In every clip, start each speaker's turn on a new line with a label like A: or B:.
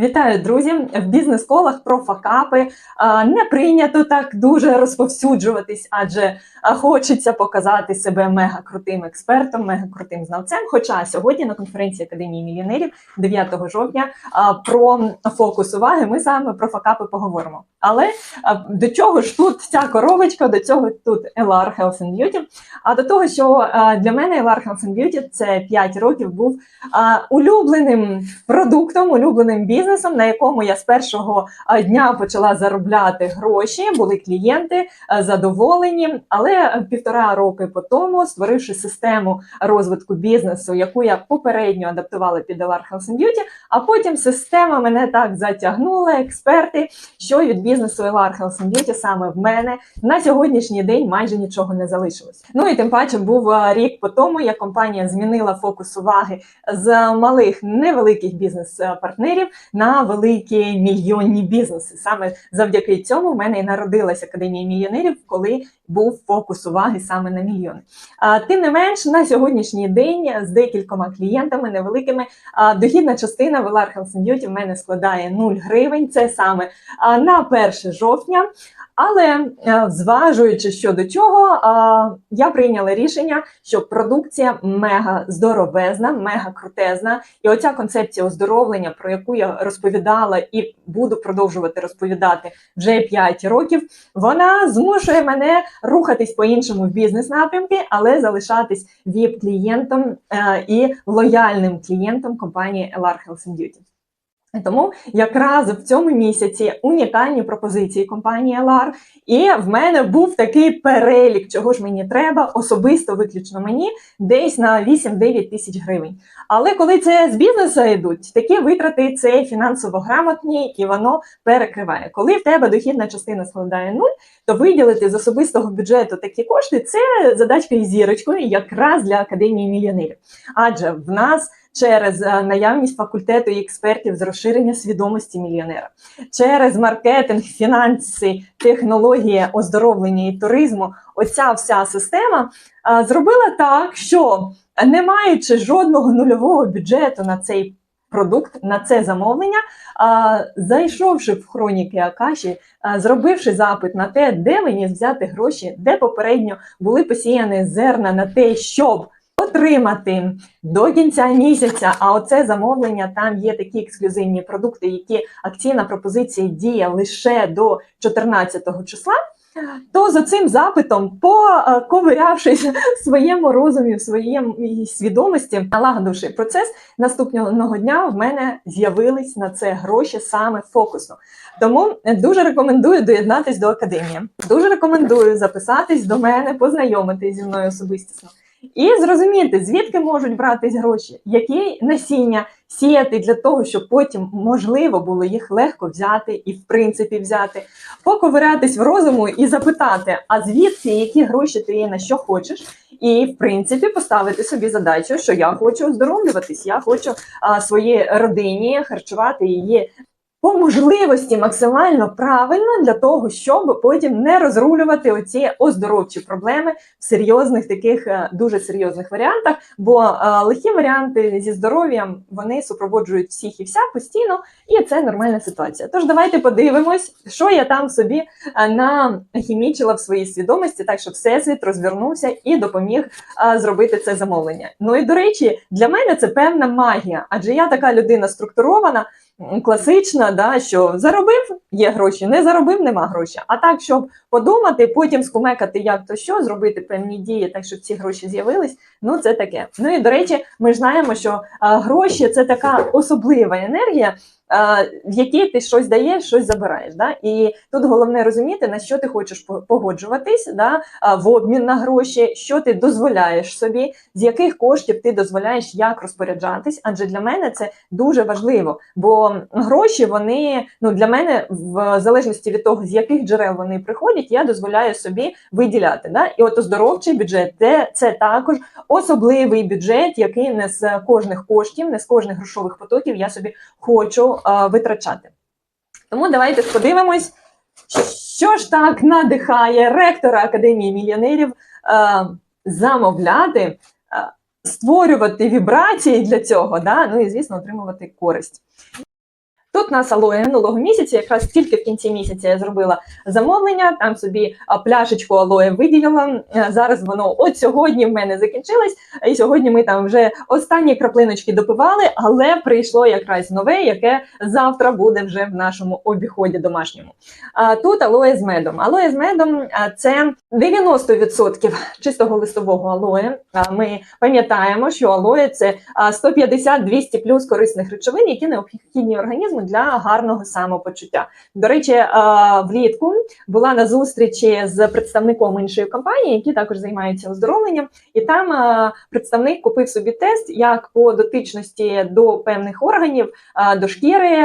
A: Вітаю, друзі! В бізнес-колах про факапи не прийнято так дуже розповсюджуватись, адже хочеться показати себе мега крутим експертом, мега крутим знавцем. Хоча сьогодні на конференції Академії мільйонерів 9 жовтня про фокус уваги ми саме про факапи поговоримо. Але до чого ж тут ця коробочка, до цього тут LR Health and Beauty. А до того, що для мене LR Health and Beauty це 5 років був улюбленим продуктом, улюбленим бізнесом, на якому я з першого дня почала заробляти гроші, були клієнти задоволені. Але півтора роки по тому, створивши систему розвитку бізнесу, яку я попередньо адаптувала під LR Health Beauty, а потім система мене так затягнула, експерти, що від бізнесу LR Health Beauty саме в мене на сьогоднішній день майже нічого не залишилось. Ну і тим паче був рік по тому, як компанія змінила фокус уваги з малих невеликих бізнес-партнерів на великі мільйонні бізнеси. Саме завдяки цьому в мене і народилася академія мільйонерів, коли був фокус уваги саме на мільйони. Тим не менш, на сьогоднішній день з декількома клієнтами невеликими дохідна частина в LR Health and Beauty в мене складає 0 гривень. Це саме на 1 жовтня. Але е, зважуючи щодо чого, я прийняла рішення, що продукція мега здоровезна, мега крутезна, і оця концепція оздоровлення, про яку я розповідала і буду продовжувати розповідати вже 5 років, вона змушує мене рухатись по іншому в бізнес-напрямки, але залишатись віп-клієнтом е, і лояльним клієнтом компанії LR Health and Beauty. Тому якраз в цьому місяці унікальні пропозиції компанії LR, і в мене був такий перелік, чого ж мені треба, особисто виключно мені, десь на 8-9 тисяч гривень. Але коли це з бізнесу йдуть, такі витрати це фінансово грамотні і воно перекриває. Коли в тебе дохідна частина складає нуль, то виділити з особистого бюджету такі кошти це задачка із зірочкою, якраз для академії мільйонерів. Адже в нас через е, наявність факультету і експертів з розширення свідомості мільйонера, через маркетинг, фінанси, технології оздоровлення і туризму. Оця вся система а, зробила так, що не маючи жодного нульового бюджету на цей продукт, на це замовлення, а, зайшовши в хроніки Акаші, а, зробивши запит на те, де мені взяти гроші, де попередньо були посіяні зерна на те, щоб отримати до кінця місяця. А оце замовлення там є такі ексклюзивні продукти, які акційна пропозиція діє лише до 14 числа. То за цим запитом, поковирявшись в своєму розумі, в своєму свідомості, налагодивши процес, наступного дня в мене з'явились на це гроші саме фокусно. Тому дуже рекомендую доєднатись до академії. Дуже рекомендую записатись до мене, познайомитись зі мною особистісно. І зрозуміти, звідки можуть братись гроші, які насіння сіяти для того, щоб потім можливо було їх легко взяти і в принципі взяти, поковирятись в розуму і запитати, а звідки які гроші ти на що хочеш, і в принципі поставити собі задачу, що я хочу оздоровлюватись, я хочу а, своїй родині харчувати її по можливості максимально правильно для того, щоб потім не розрулювати оці оздоровчі проблеми в серйозних таких е, дуже серйозних варіантах. Бо е, лихі варіанти зі здоров'ям вони супроводжують всіх і вся постійно, і це нормальна ситуація. Тож давайте подивимось, що я там собі е, нахімічила в своїй свідомості, так що всесвіт розвернувся і допоміг зробити це замовлення. Ну і до речі, для мене це певна магія, адже я така людина структурована класична, да, що заробив, є гроші, не заробив, нема гроші. А так, щоб подумати, потім скумекати, як то що, зробити певні дії, так щоб ці гроші з'явились, ну це таке. Ну і до речі, ми знаємо, що а, гроші це така особлива енергія. В якій ти щось даєш, щось забираєш. Да? І тут головне розуміти, на що ти хочеш погоджуватись да? в обмін на гроші, що ти дозволяєш собі, з яких коштів ти дозволяєш як розпоряджатись. Адже для мене це дуже важливо. Бо гроші вони ну для мене, в залежності від того, з яких джерел вони приходять, я дозволяю собі виділяти. Да? І от оздоровчий бюджет це, це також особливий бюджет, який не з кожних коштів, не з кожних грошових потоків я собі хочу а, витрачати. Тому давайте подивимось, що ж так надихає ректора Академії мільйонерів а, замовляти, а, створювати вібрації для цього, да? ну і, звісно, отримувати користь. Тут нас алоє минулого місяця, якраз тільки в кінці місяця я зробила замовлення, там собі пляшечку алоє виділила. Е, Зараз воно от сьогодні в мене закінчилось, і сьогодні ми там вже останні краплиночки допивали, але прийшло якраз нове, яке завтра буде вже в нашому обіході домашньому. А тут алоє з медом. Алоє з медом це 90% чистого листового алоє. Ми пам'ятаємо, що алоє це а, 150-200 плюс корисних речовин, які необхідні організму для гарного самопочуття. До речі, влітку була на зустрічі з представником іншої компанії, які також займаються оздоровленням, і там представник купив собі тест як по дотичності до певних органів, а, до шкіри,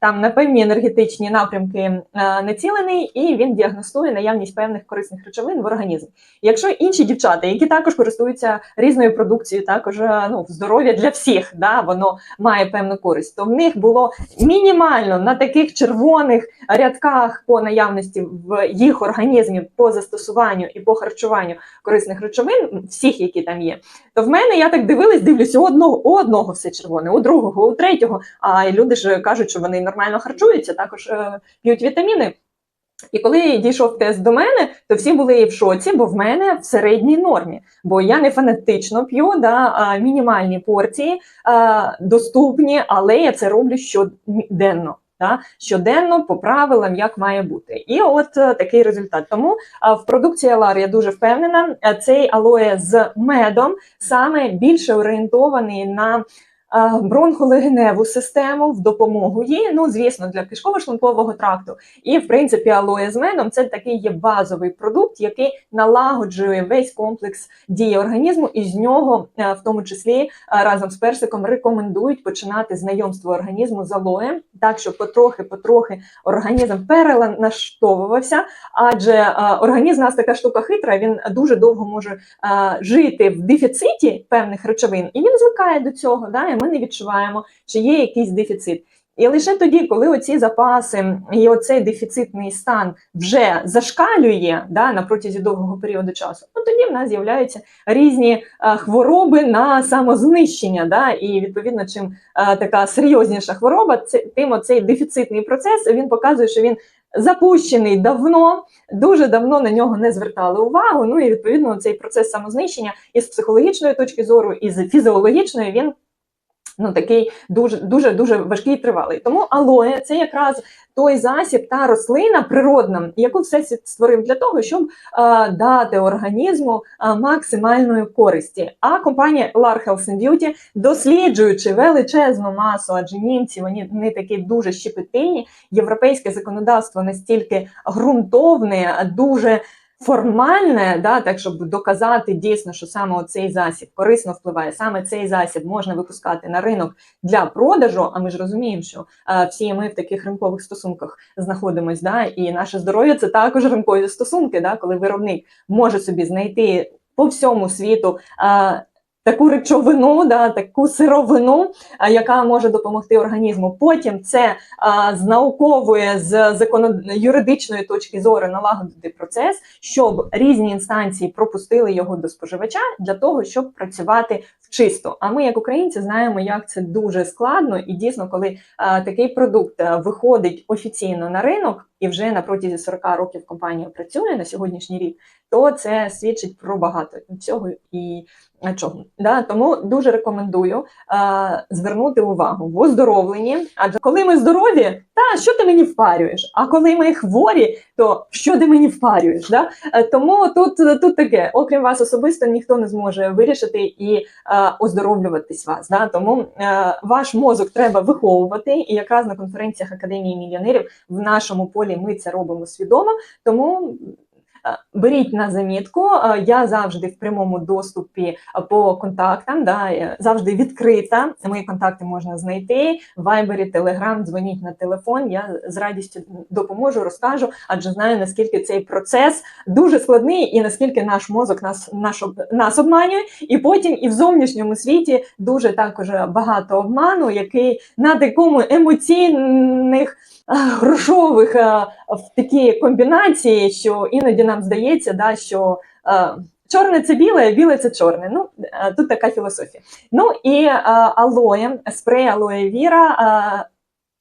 A: там на певні енергетичні напрямки націлений, і він діагностує наявність певних корисних речовин в організмі. Якщо інші дівчата, які також користуються різною продукцією, також е, ну здоров'я для всіх, да, воно має певну користь, то в них було мінімально на таких червоних рядках по наявності в їх організмі по застосуванню і по харчуванню корисних речовин, всіх, які там є. То в мене я так дивилась, дивлюся, у одного, у одного все червоне, у другого, у третього. А люди ж кажуть, що вони нормально харчуються, також е, п'ють вітаміни. І коли дійшов тест до мене, то всі були в шоці, бо в мене в середній нормі. Бо я не фанатично п'ю, да, а мінімальні порції а, доступні, але я це роблю щоденно. Да, щоденно по правилам, як має бути, і от е, такий результат. Тому в продукції Алар я дуже впевнена. е, Цей алоє з медом саме більше орієнтований на бронхолегеневу систему в допомогу їй. Ну звісно, для кишково-шлункового тракту. І в принципі, алоє з медом це такий є базовий продукт, який налагоджує весь комплекс дії організму, і з нього, е, в тому числі е, разом з персиком, рекомендують починати знайомство організму з алоєм, так щоб потрохи-потрохи організм перелаштовувався, адже е, організм у нас така штука хитра, він дуже довго може е, жити в дефіциті певних речовин, і він звикає до цього. Да, ми не відчуваємо, чи є якийсь дефіцит. І лише тоді, коли оці запаси і оцей дефіцитний стан вже зашкалює да, на протязі довгого періоду часу, ну тоді в нас з'являються різні е, хвороби на самознищення. Да, і відповідно, чим е, така серйозніша хвороба, це, тим оцей дефіцитний процес він показує, що він запущений давно, дуже давно на нього не звертали увагу. Ну і відповідно цей процес самознищення із психологічної точки зору, і з фізіологічної він ну такий дуже дуже дуже важкий і тривалий. Тому алоє це якраз той засіб та рослина природна, яку всесвіт створив для того, щоб е, дати організму е, максимальної користі. А компанія LAR Health and Beauty, досліджуючи величезну масу, адже німці вони, вони такі дуже щепетильні, європейське законодавство настільки ґрунтовне, дуже формальне, да, так щоб доказати дійсно, що саме цей засіб корисно впливає, саме цей засіб можна випускати на ринок для продажу. А ми ж розуміємо, що е, всі ми в таких ринкових стосунках знаходимося, да, і наше здоров'я це також ринкові стосунки, да, коли виробник може собі знайти по всьому світу. Е, Таку речовину, да, таку сировину, яка може допомогти організму. Потім це а, з наукової, з законод... юридичної точки зору налагодити процес, щоб різні інстанції пропустили його до споживача для того, щоб працювати вчисто. А ми, як українці, знаємо, як це дуже складно, і дійсно, коли а, такий продукт виходить офіційно на ринок. І вже на протязі 40 років компанія працює на сьогоднішній рік, то це свідчить про багато всього і чого. Да? Тому дуже рекомендую е, звернути увагу в оздоровленні. Адже коли ми здорові, та що ти мені впарюєш? А коли ми хворі, то що ти мені впарюєш? Да? Е, тому тут тут таке, окрім вас особисто, ніхто не зможе вирішити і е, оздоровлюватись вас. Да? Тому е, ваш мозок треба виховувати. І якраз на конференціях Академії мільйонерів в нашому полі ми це робимо свідомо. Тому Беріть на замітку, е, я завжди в прямому доступі по контактам, да, е, завжди відкрита. Мої контакти можна знайти. В Вайбері, Телеграм, дзвоніть на телефон. Я з радістю допоможу, розкажу, адже знаю наскільки цей процес дуже складний і наскільки наш мозок нас наш, нас обманює. І потім і в зовнішньому світі дуже також багато обману, який на такому емоційних грошових в такі комбінації, що іноді нам здається, да, що чорне це біле, біле це чорне. Ну тут така філософія. Ну і алоє, спрей алоє віра.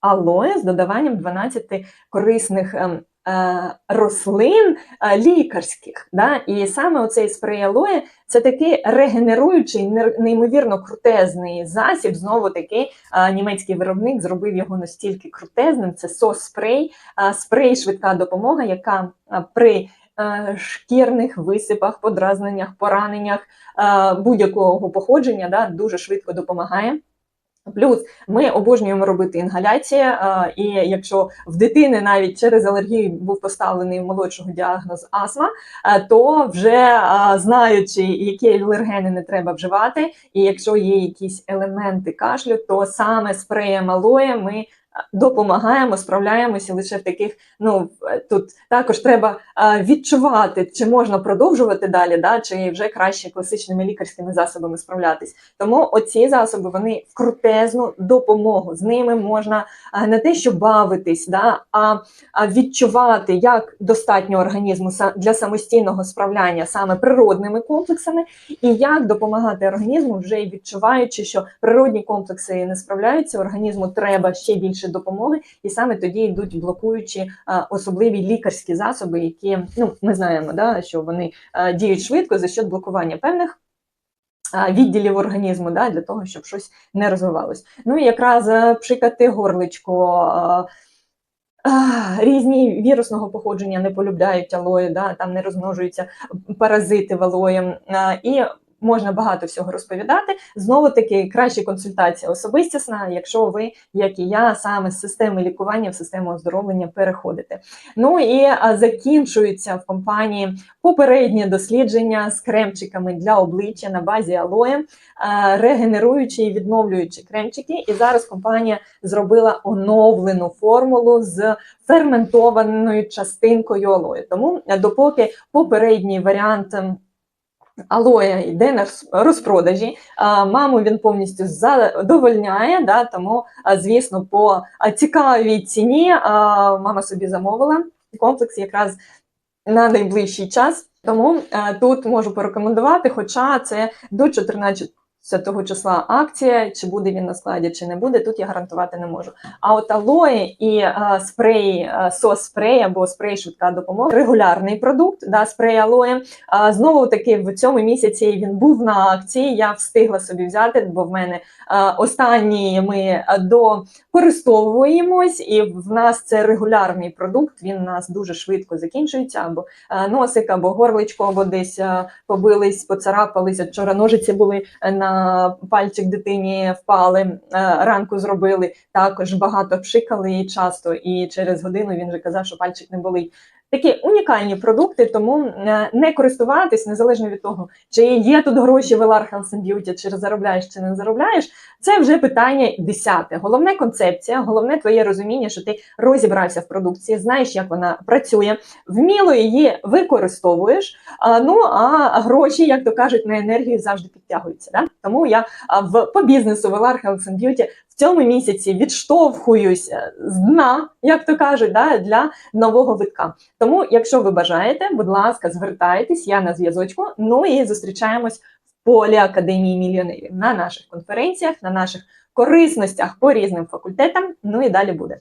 A: алоє з додаванням 12 корисних ем, е, рослин е, лікарських. Да? І саме оцей спрей алоє це такий регенеруючий, неймовірно крутезний засіб. Знову таки е, німецький виробник зробив його настільки крутезним. Це сос-спрей, е, спрей швидка допомога, яка е, при е, шкірних висипах, подразненнях, пораненнях е, будь-якого походження да, дуже швидко допомагає. Плюс ми обожнюємо робити інгаляції, е, і якщо в дитини навіть через алергію був поставлений молодшого діагноз астма, е, то вже е, знаючи, які алергени не треба вживати, і якщо є якісь елементи кашлю, то саме спреєм алоє ми е, допомагаємо, справляємося лише в таких. Ну тут також треба е, відчувати, чи можна продовжувати далі, да, чи вже краще класичними лікарськими засобами справлятись. Тому оці засоби вони в крутезну допомогу. З ними можна не те, що бавитись, да, а відчувати, як достатньо організму для самостійного справляння саме природними комплексами, і як допомагати організму, вже й відчуваючи, що природні комплекси не справляються, організму треба ще більше допомоги, і саме тоді йдуть блокуючі особливі лікарські засоби, які ну ми знаємо, да, що вони діють швидко за счет блокування певних. Відділів організму да, для того, щоб щось не розвивалось. Ну і якраз е, пшикати горличко. Різні вірусного походження не полюбляють алої, да, там не розмножуються паразити в алої. І можна багато всього розповідати. Знову таки, краще консультація особистісна, якщо ви, як і я, саме з системи лікування в систему оздоровлення переходите. Ну і закінчується в компанії попереднє дослідження з кремчиками для обличчя на базі алоє, а, регенеруючі і відновлюючі кремчики. І зараз компанія зробила оновлену формулу з ферментованою частинкою алою. Тому допоки попередній варіант. Алоя йде на розпродажі, маму він повністю задовольняє, да, тому, звісно, по цікавій ціні мама собі замовила комплекс якраз на найближчий час. Тому е, тут можу порекомендувати, хоча це до 14 числа акція, чи буде він на складі, чи не буде, тут я гарантувати не можу. А от алої і е, спрей, е, сос-спрей або спрей швидка допомога регулярний продукт, да, спрей алої. А, знову таки в цьому місяці він був на акції. Я встигла собі взяти, бо в мене а, останні ми а, докористовуємось, і в нас це регулярний продукт. Він у нас дуже швидко закінчується, або а, носик, або горличко, або десь а, побились, поцарапалися. Вчора ножиці були е, на пальчик дитині впали, е, ранку зробили. Також багато пшикали часто, і через годину він вже казав, що пальчик не болить. Такі унікальні продукти, тому е, не користуватись незалежно від того, чи є тут гроші в LR Health and Beauty, чи заробляєш, чи не заробляєш. Це вже питання десяте. Головне концепція, головне твоє розуміння, що ти розібрався в продукції, знаєш, як вона працює, вміло її використовуєш. Ну а гроші, як то кажуть, на енергію завжди підтягуються. Да? Тому я в по бізнесу в LR Health and Beauty цьому місяці відштовхуюсь е, з дна, як то кажуть, да, для нового витка. Тому, якщо ви бажаєте, будь ласка, звертайтесь, я на зв'язочку. Ну і зустрічаємось в полі Академії мільйонерів на наших конференціях, на наших корисностях по різним факультетам. Ну і далі буде.